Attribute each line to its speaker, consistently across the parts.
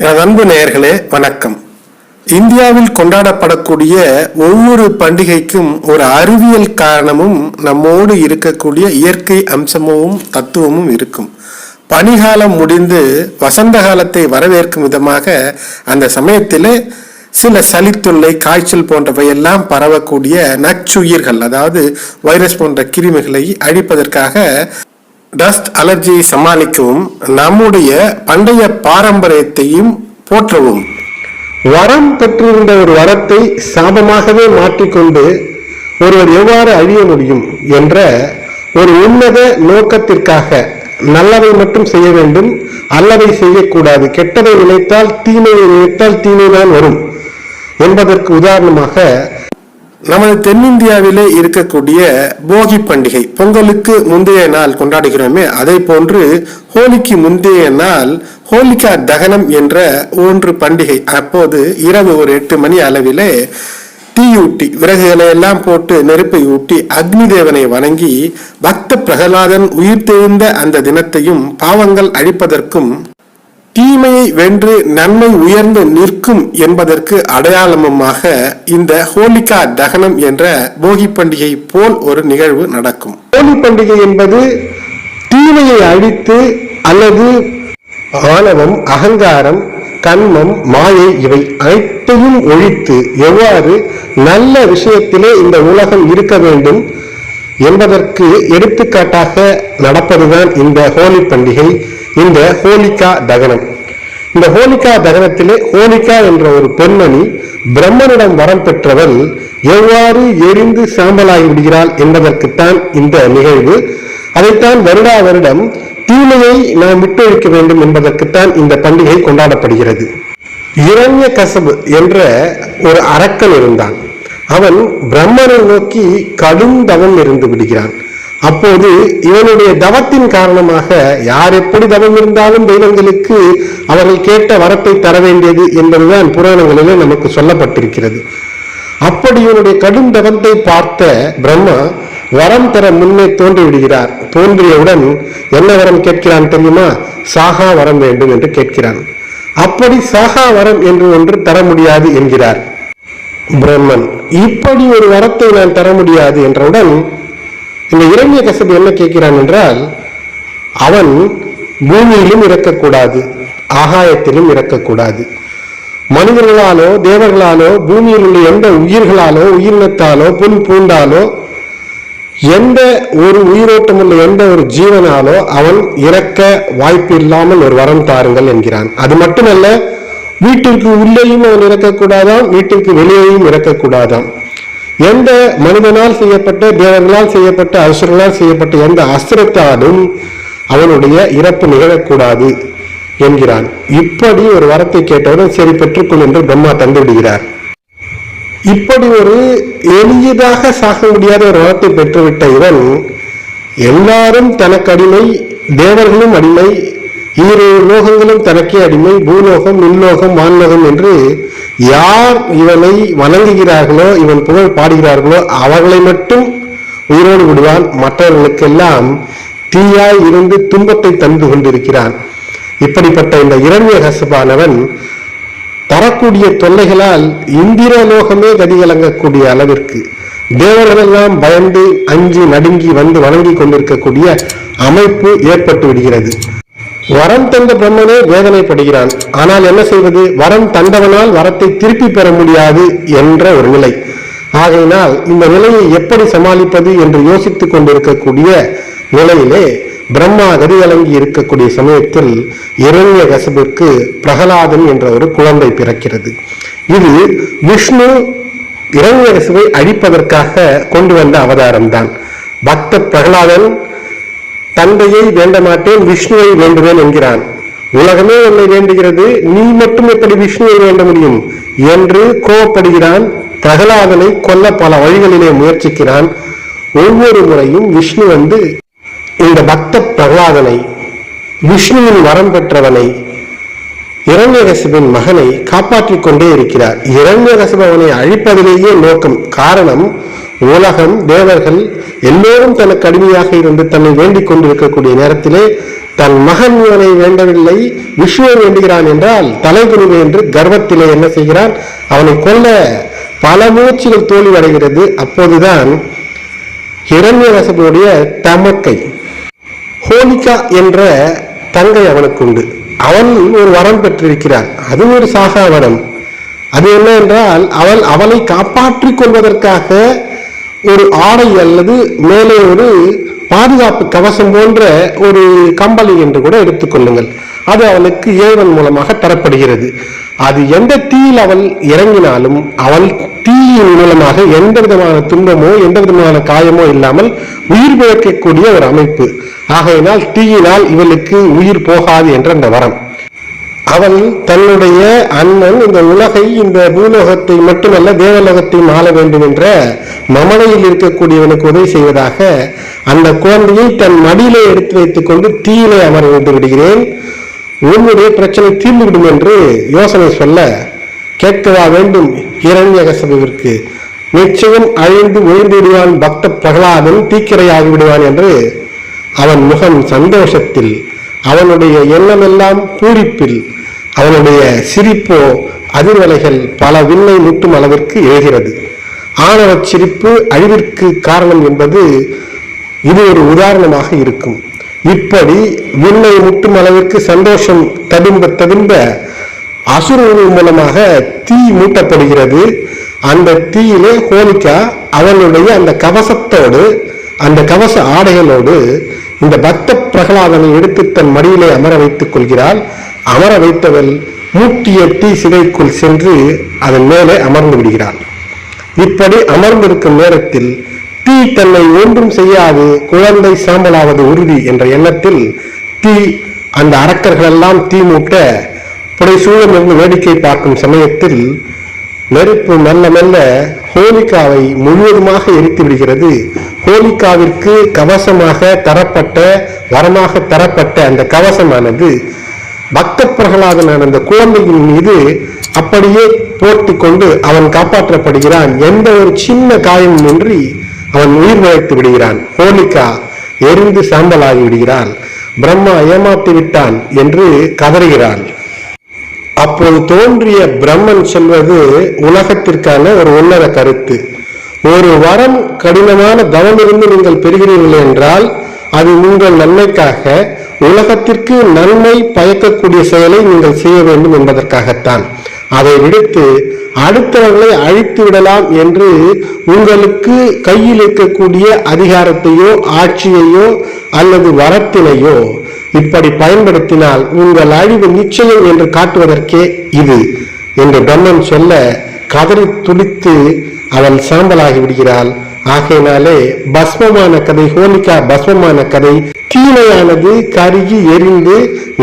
Speaker 1: எனது அன்பு நேயர்களே வணக்கம். இந்தியாவில் கொண்டாடப்படக்கூடிய ஒவ்வொரு பண்டிகைக்கும் ஒரு அறிவியல் காரணமும் நம்மோடு இருக்கக்கூடிய இயற்கை அம்சமும் தத்துவமும் இருக்கும். பனிகாலம் முடிந்து வசந்த காலத்தை வரவேற்கும் விதமாக அந்த சமயத்திலே சில சளித்தொல்லை காய்ச்சல் போன்றவை எல்லாம் பரவக்கூடிய நச்சுயிர்கள் அதாவது வைரஸ் போன்ற கிருமிகளை அழிப்பதற்காக டஸ்ட் அலர்ஜியை சமாளிக்கவும் நம்முடைய பண்டைய பாரம்பரியத்தையும் போற்றவும்.
Speaker 2: வரம் பெற்றிருந்த ஒரு வரத்தை சாபமாகவே மாற்றிக்கொண்டு ஒருவர் எவ்வாறு அழிய முடியும் என்ற ஒரு உன்னத நோக்கத்திற்காக நல்லதை மட்டும் செய்ய வேண்டும் அல்லதை செய்யக்கூடாது. கெட்டதை நினைத்தால் தீமையை நினைத்தால் தீமைதான் வரும் என்பதற்கு உதாரணமாக
Speaker 1: நமது தென்னிந்தியாவிலே இருக்கக்கூடிய போகி பண்டிகை பொங்கலுக்கு முந்தைய நாள் கொண்டாடுகிறோமே அதை போன்று ஹோலிக்கு முந்தைய நாள் ஹோலிகா தகனம் என்ற ஒன்று பண்டிகை. அப்போது இரவு ஒரு எட்டு மணி அளவிலே தீயூட்டி விறகுகளை எல்லாம் போட்டு நெருப்பை ஊட்டி அக்னி தேவனை வணங்கி பக்த பிரகலாதன் உயிர் தெழுந்த அந்த தினத்தையும் பாவங்கள் அழிப்பதற்கும் தீமையை வென்று நன்மை உயர்ந்து நிற்கும் என்பதற்கு அடையாளமுமாக இந்த ஹோலிகா தகனம் என்ற போகி பண்டிகை போல் ஒரு நிகழ்வு நடக்கும்.
Speaker 2: ஹோலி பண்டிகை என்பது தீமையை அழித்து அல்லது ஆணவம் அகங்காரம் கண்மம் மாயை இவை அனைத்தையும் ஒழித்து எவ்வாறு நல்ல விஷயத்திலே இந்த உலகம் இருக்க வேண்டும் என்பதற்கு எடுத்துக்காட்டாக நடப்பதுதான் இந்த ஹோலி பண்டிகை இந்த ஹோலிகா தகனம். இந்த ஹோலிகா தகனத்திலே ஹோலிகா என்ற ஒரு பெண்மணி பிரம்மனிடம் வரம் பெற்றவள் எவ்வாறு எரிந்து சாம்பலாகி விடுகிறாள் என்பதற்குத்தான் இந்த நிகழ்வு. அதைத்தான் வருடா வருடம் தீமையை நாம் விட்டொழிக்க வேண்டும் என்பதற்குத்தான் இந்த பண்டிகை கொண்டாடப்படுகிறது. இரண்ய கசபு என்ற ஒரு அரக்கன் இருந்தான். அவன் பிரம்மனை நோக்கி கடும் தவம் இருந்து விடுகிறான். அப்போது இவனுடைய தவத்தின் காரணமாக யார் எப்படி தவம் இருந்தாலும் தெய்வங்களுக்கு அவர்கள் கேட்ட வரத்தை தர வேண்டியது என்பதுதான் புராணங்களிலே நமக்கு சொல்லப்பட்டிருக்கிறது. அப்படி இவனுடைய கடும் தவத்தை பார்த்த பிரம்மா வரம் தர முன்னே தோன்றி விடுகிறார் தோன்றியவுடன் என்ன வரம் கேட்கிறான் தெரியுமா? சாகா வரம் வேண்டும் என்று கேட்கிறான். அப்படி சாகா வரம் என்று ஒன்று தர முடியாது என்கிறார் பிரம்மன். இப்படி ஒரு வரத்தை நான் தர முடியாது என்றவுடன் இந்த இரண்ய கசபு என்ன கேட்கிறான் என்றால் அவன் பூமியிலும் இறக்கக்கூடாது ஆகாயத்திலும் இறக்கக்கூடாது மனிதர்களாலோ தேவர்களாலோ பூமியில் உள்ள எந்த உயிர்களாலோ உயிரினத்தாலோ புல் பூண்டாலோ எந்த ஒரு உயிரோட்டம் உள்ள எந்த ஒரு ஜீவனாலோ அவன் இறக்க வாய்ப்பு இல்லாமல் ஒரு வரம் தாருங்கள் என்கிறான். அது மட்டுமல்ல வீட்டிற்கு உள்ளேயும் அவன் இறக்கக்கூடாதாம் வீட்டிற்கு வெளியேயும் இறக்கக்கூடாதாம் எந்த மனிதனால் செய்யப்பட்ட தேவர்களால் செய்யப்பட்ட அரசர்களால் செய்யப்பட்ட எந்த அஸ்திரத்தாலும் அவனுடைய இறப்பு நிகழக்கூடாது என்கிறான். இப்படி ஒரு வரத்தை கேட்டவுடன் சரி பெற்றுக்கொள் என்று பிரம்மா தந்து விடுகிறார் இப்படி ஒரு எளியதாக சாக முடியாத ஒரு வரத்தை பெற்றுவிட்ட இவன் எல்லாரும் தனக்கு அடிமை தேவர்களும் அடிமை இரு லோகங்களும் தனக்கே அடிமை பூலோகம் மின்லோகம் வான்லோகம் என்று யார் இவனை வணங்குகிறார்களோ இவன் புகழ் பாடுகிறார்களோ அவர்களை மட்டும் உயிரோடு விடுவான். மற்றவர்களுக்கெல்லாம் தீயாய் இருந்து துன்பத்தை தந்து கொண்டிருக்கிறான். இப்படிப்பட்ட இந்த இரண்ய கசபானவன் தரக்கூடிய தொல்லைகளால் இந்திர லோகமே கதிகலங்கக்கூடிய அளவிற்கு தேவர்களெல்லாம் பயந்து அஞ்சு நடுங்கி வந்து வணங்கி கொண்டிருக்கக்கூடிய அமைப்பு ஏற்பட்டு விடுகிறது. வரம் தந்த பிரம்மனே வேதனைப்படுகிறான். ஆனால் என்ன செய்வது? வரம் தந்தவனால் வரத்தை திருப்பி பெற முடியாது என்ற ஒரு நிலை. ஆகையினால் இந்த நிலையை எப்படி சமாளிப்பது என்று யோசித்துக் கொண்டிருக்கக்கூடிய நிலையிலே பிரம்மா கதிகலங்கி இருக்கக்கூடிய சமயத்தில் இரண்ய கசபிற்கு பிரகலாதன் என்ற ஒரு குழந்தை பிறக்கிறது. இது விஷ்ணு இரண்யகசுவை அழிப்பதற்காக கொண்டு வந்த அவதாரம்தான். பக்த பிரகலாதன் தந்தையை வேண்ட மாட்டேன் விஷ்ணுவை வேண்டுவேன் என்கிறான். உலகமே உன்னை வேண்டுகிறது நீ மட்டும் எப்படி விஷ்ணுவை வேண்ட முடியும்? என்று கோவப்படுகிறான் பிரகலாதனை கொல்ல பல வழிகளிலே முயற்சிக்கிறான். ஒவ்வொரு முறையும் விஷ்ணு வந்து இந்த பக்த பிரகலாதனை விஷ்ணுவின் வரம் பெற்றவனை இரண்யகசிபின் மகனை காப்பாற்றிக் கொண்டே இருக்கிறார். இரண்யகசிபவனை அழிப்பதிலேயே நோக்கம். காரணம் உலகம் தேவர்கள் எல்லோரும் தனக்கு அடிமையாக இருந்து தன்னை வேண்டிக் கொண்டிருக்கக்கூடிய நேரத்திலே தன் மகன் இவனை வேண்டவில்லை விஷ்ணுவை வேண்டுகிறான் என்றால் தலைகுனிவு என்று கர்வத்திலே என்ன செய்கிறான்? அவனை கொல்ல பல மூச்சுகள் தோல்வி அடைகிறது. அப்போதுதான் ஹிரண்யரசனுடைய தமக்கை ஹோலிகா என்ற தங்கை அவனுக்கு உண்டு. அவன் ஒரு வரம் பெற்றிருக்கிறான். அது ஒரு சாகா வரம். அது என்ன என்றால் அவள் அவளை காப்பாற்றிக் கொள்வதற்காக ஒரு ஆடை அல்லது மேலே ஒரு பாதுகாப்பு கவசம் போன்ற ஒரு கம்பளி என்று கூட எடுத்துக்கொள்ளுங்கள் அது அவளுக்கு ஏவன் மூலமாக தரப்படுகிறது. அது எந்த தீயில் அவள் இறங்கினாலும் அவள் தீயின் மூலமாக எந்த விதமான துன்பமோ எந்த விதமான காயமோ இல்லாமல் உயிர் பிழைக்கக்கூடிய ஒரு அமைப்பு. ஆகையினால் தீயினால் இவளுக்கு உயிர் போகாது என்ற அந்த வரம். அவன் தன்னுடைய அண்ணன் இந்த உலகை இந்த பூலோகத்தை மட்டுமல்ல தேவலோகத்தையும் ஆள வேண்டும் என்ற மமனையில் இருக்கக்கூடியவனுக்கு உதவி செய்வதாக அந்த குழந்தையை தன் மடியிலே எடுத்து வைத்துக் கொண்டு தீயிலே அமர விட்டு விடுகிறேன். உன்னுடைய பிரச்சனை தீர்ந்துவிடும் என்று யோசனை சொல்ல கேட்கவா வேண்டும் இரண்யகசபுவிற்கு நிச்சயம் அழிந்து ஒழிந்து விடுவான் பக்த பிரகலாதன் தீக்கிரையாகி விடுவான் என்று அவன் முகம் சந்தோஷத்தில் அவனுடைய எண்ணமெல்லாம் பூரிப்பில் அவனுடைய சிரிப்போ அதிர்வலைகள் பல விண்ணை முட்டும் அளவிற்கு எழுகிறது. ஆணவச் சிரிப்பு அழிவிற்கு காரணம் என்பது இது ஒரு உதாரணமாக இருக்கும். இப்படி விண்ணை முட்டும் அளவிற்கு சந்தோஷம் ததும்ப ததும்ப அசுரர்கள் மூலமாக தீ மூட்டப்படுகிறது. அந்த தீயிலே ஹோலிகா அவனுடைய அந்த கவசத்தோடு அந்த கவச ஆடைகளோடு இந்த பக்த பிரகலாதனை எடுத்து தன் மடியிலே அமர வைத்துக் கொள்கிறாள். அமர வைத்தவள் மூட்டிய தீ சிதைக்குள் சென்று அதன் மேலே அமர்ந்து விடுகிறாள். இப்படி அமர்ந்திருக்கும் நேரத்தில் தீ தன்னை ஒன்றும் செய்யாது குழந்தை சாம்பலாவது உறுதி என்ற எண்ணத்தில் தீ அந்த அரக்கர்கள் எல்லாம் தீ மூட்ட புடைசூழல் இருந்து வேடிக்கை பார்க்கும் சமயத்தில் நெருப்பு மெல்ல மெல்ல ஹோலிகாவை முழுவதுமாக எரித்து விடுகிறது. ஹோலிகாவிற்கு கவசமாக தரப்பட்ட வரமாக தரப்பட்ட அந்த கவசமானது பக்த பிரகலாதனான அந்த குழந்தையின் மீது அப்படியே போட்டுக் கொண்டு அவன் காப்பாற்றப்படுகிறான். எந்த ஒரு சின்ன காயமும் இன்றி அவன் உயிர் பிழைத்து விடுகிறான். ஹோலிகா எரிந்து சாம்பலாகி விடுகிறாள். பிரம்மா ஏமாற்றி விட்டான் என்று கதறுகிறாள். அப்போது தோன்றிய பிரம்மன் சொல்வது உலகத்திற்கான ஒரு உன்னத கருத்து. ஒரு வரம் கடினமான தவமிருந்து நீங்கள் பெறுகிறீர்கள் என்றால் அது உங்கள் நன்மைக்காக உலகத்திற்கு நன்மை பயக்கக்கூடிய செயலை நீங்கள் செய்ய வேண்டும் என்பதற்காகத்தான். அதை விடுத்து அடுத்தவர்களை அழித்து விடலாம் என்று உங்களுக்கு கையில் இருக்கக்கூடிய அதிகாரத்தையோ ஆட்சியையோ அல்லது வரத்தினையோ இப்படி பயன்படுத்தினால் உங்கள் அழிவு நிச்சயம் என்று காட்டுவதற்கே இது என்று பிரம்மன் சொல்ல கதறி துடித்து அவள் சாம்பலாகி விடுகிறாள். ஆகையினாலே பஸ்மமான கதை ஹோலிகா பஸ்மமான கதை தீமையானது கருகி எரிந்து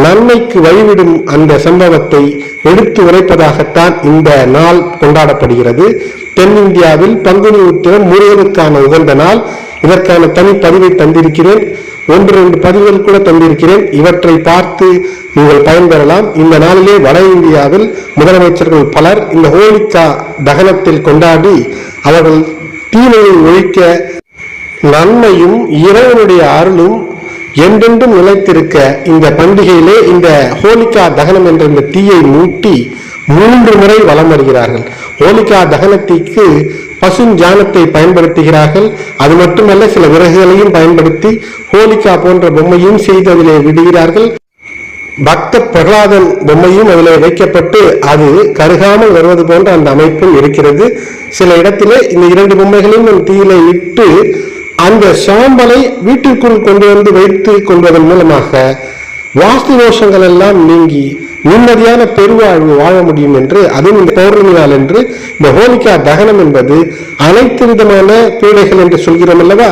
Speaker 2: நன்மைக்கு வழிவிடும் அந்த சம்பவத்தை எடுத்து உரைப்பதாகத்தான் இந்த நாள் கொண்டாடப்படுகிறது. தென்னிந்தியாவில் பங்குனி உத்திரம் முருகனுக்கான உகந்த நாள். இதற்கான தனி பதிவை தந்திருக்கிறேன். ஒன்று ரெண்டு பதிவுகள் கூட தந்திருக்கிறேன். இவற்றை பார்த்து நீங்கள் பயன்பெறலாம். இந்த நாளிலே வட இந்தியாவில் முதலமைச்சர்கள் பலர் இந்த ஹோலிகா தகனத்தில் கொண்டாடி அவர்கள் தீமையை ஒழிக்க நன்மையும் இறைவனுடைய அருளும் என்றென்றும் நிலைத்திருக்க இந்த பண்டிகையிலே இந்த ஹோலிகா தகனம் என்ற இந்த தீயை மூட்டி மூன்று முறை வலம் வருகிறார்கள். ஹோலிகா தகனத்திற்கு பசுஞ்சாணத்தை பயன்படுத்துகிறார்கள். அது மட்டுமல்ல சில விறகுகளையும் பயன்படுத்தி ஹோலிகா போன்ற பொம்மையும் செய்து அதிலே விடுகிறார்கள். பக்த பிரகலாதன் பொம்மையும் அதில் வைக்கப்பட்டு அது கருகாமல் வருவது போன்ற அந்த அமைப்பும் இருக்கிறது. சில இடத்திலே இந்த இரண்டு பொம்மைகளையும் தீயிலே இட்டு அந்த சாம்பலை வீட்டிற்குள் கொண்டு வந்து வைத்து கொள்வதன் மூலமாக வாஸ்து தோஷங்கள் எல்லாம் நீங்கி நிம்மதியான பெருவாழ்வு வாழ முடியும் என்று அதுவும் இந்த பௌர்ணமி நாள் என்று இந்த ஹோலிகா தகனம் என்பது அனைத்து விதமான பீடைகள் என்று சொல்கிறோம் அல்லவா?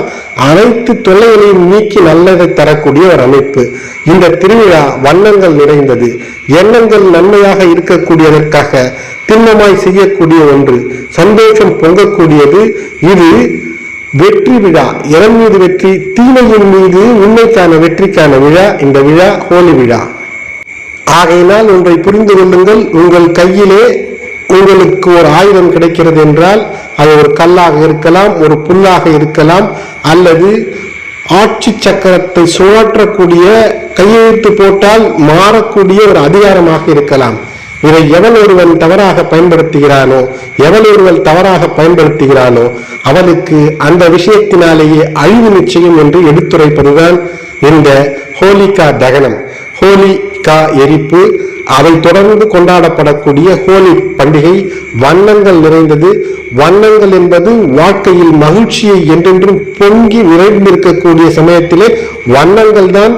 Speaker 2: அனைத்து தொல்லைகளையும் நீக்கி நல்லதை தரக்கூடிய ஒரு அமைப்பு. இந்த திருவிழா வண்ணங்கள் நிறைந்தது. எண்ணங்கள் நன்மையாக இருக்கக்கூடியதற்காக திண்ணமாய் செய்யக்கூடிய ஒன்று சந்தோஷம் பொங்கக்கூடியது. இது வெற்றி விழா. இளம் மீது வெற்றி தீமையின் மீது உண்மைக்கான வெற்றிக்கான விழா. இந்த விழா ஹோலி விழா. ஆகையினால் ஒன்றை புரிந்து கொள்ளுங்கள் உங்கள் கையிலே உங்களுக்கு ஒரு ஆயுதம் கிடைக்கிறது என்றால் அது ஒரு கல்லாக இருக்கலாம் ஒரு புல்லாக இருக்கலாம் அல்லது ஆட்சி சக்கரத்தை சுழற்றக்கூடிய கையெழுத்து போட்டால் மாறக்கூடிய ஒரு அதிகாரமாக இருக்கலாம். இதை எவன் ஒருவன் தவறாக பயன்படுத்துகிறானோ எவன் ஒருவன் தவறாக பயன்படுத்துகிறானோ அவனுக்கு அந்த விஷயத்தினாலேயே அழிவு நிச்சயம் என்று எடுத்துரைப்பதுதான் இந்த ஹோலிகா தகனம். ஹோலி கா எரிப்பு அதை தொடர்ந்து கொண்டாடப்படக்கூடிய ஹோலி பண்டிகை வண்ணங்கள் நிறைந்தது. வண்ணங்கள் என்பது வாழ்க்கையில் மகிழ்ச்சியை என்றென்றும் பொங்கி நிறைந்திருக்கக்கூடிய சமயத்திலே வண்ணங்கள் தான்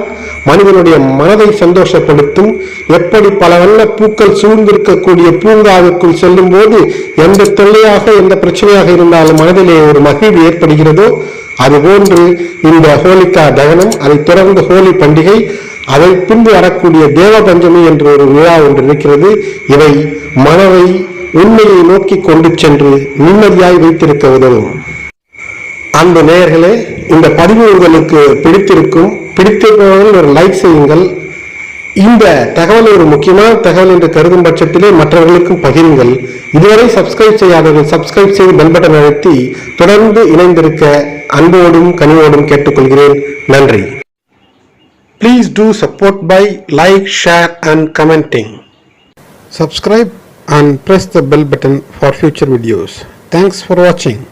Speaker 2: மனிதனுடைய மனதை சந்தோஷப்படுத்தும். எப்படி பல வண்ண பூக்கள் சூழ்ந்திருக்கக்கூடிய பூங்காவுக்குள் செல்லும் போது எந்த தொல்லையாக எந்த பிரச்சனையாக இருந்தாலும் மனதிலே ஒரு மகிழ்வு ஏற்படுகிறதோ? அதுபோன்று இந்த ஹோலிகா தகனம் அதைத் தொடர்ந்து ஹோலி பண்டிகை அதை பின்பு வரக்கூடிய தேவ பஞ்சமி என்ற ஒரு விழா ஒன்று இருக்கிறது. இவை மனதை உண்மையை நோக்கி கொண்டு சென்று நிம்மதியாய் வைத்திருக்க உதவும். அந்த நேயர்களே இந்த பதிவு உங்களுக்கு பிடித்திருக்கும் பிடித்திருப்பவர்கள் ஒரு லைக் செய்யுங்கள். இந்த தகவல் ஒரு முக்கியமான தகவல் என்று கருதும் பட்சத்திலே மற்றவர்களுக்கும் பகிருங்கள். இதுவரை சப்ஸ்கிரைப் செய்யாதவர்கள் சப்ஸ்கிரைப் செய்து பெல் பட்டன் அழுத்தி தொடர்ந்து இணைந்திருக்க அன்போடும் கனிவோடும் கேட்டுக்கொள்கிறேன். நன்றி. Please do support by like, share and commenting. Subscribe and press the bell button for future videos. Thanks for watching.